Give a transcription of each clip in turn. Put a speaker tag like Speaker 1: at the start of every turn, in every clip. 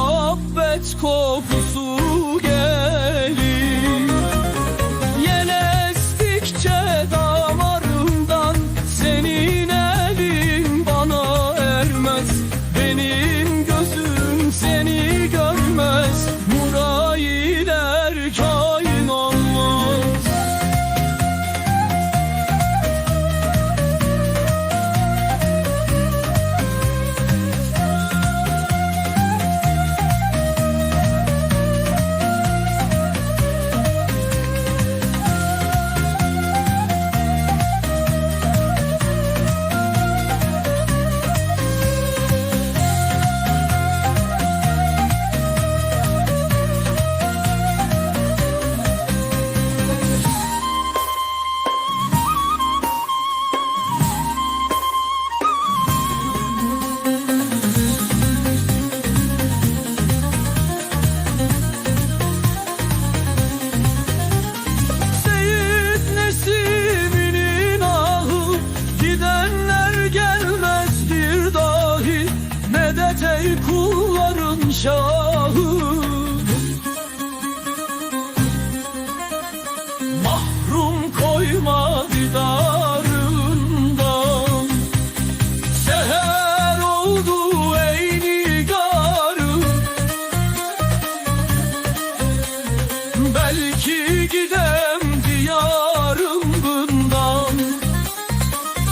Speaker 1: muhabbet kokusu gel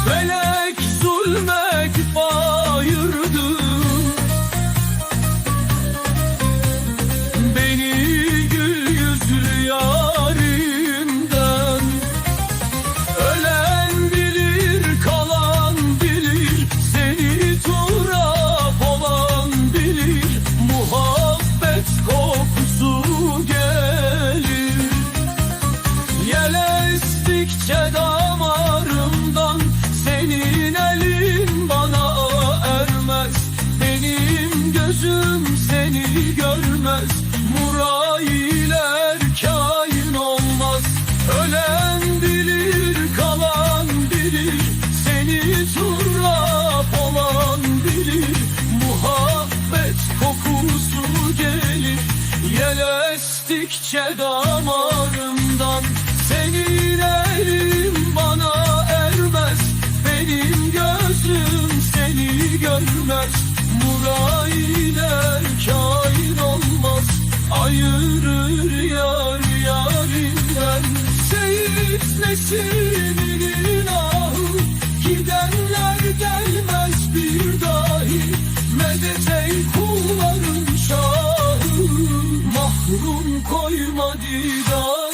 Speaker 1: Felek gözüm seni görmez. Murailer kain olmaz. Ölen bilir kalan bilir. Seni turap olan bilir. Muhabbet kokusu gelir. Yel estikçe damarımdan. Senin elin bana ermez. Benim gözüm seni görmez Murailer kain olmaz Ayırır yar yarinden. Seyit Nesimi'nin ahı Gidenler gelmez dahi. Medet ey şahı Mahrum koyma didar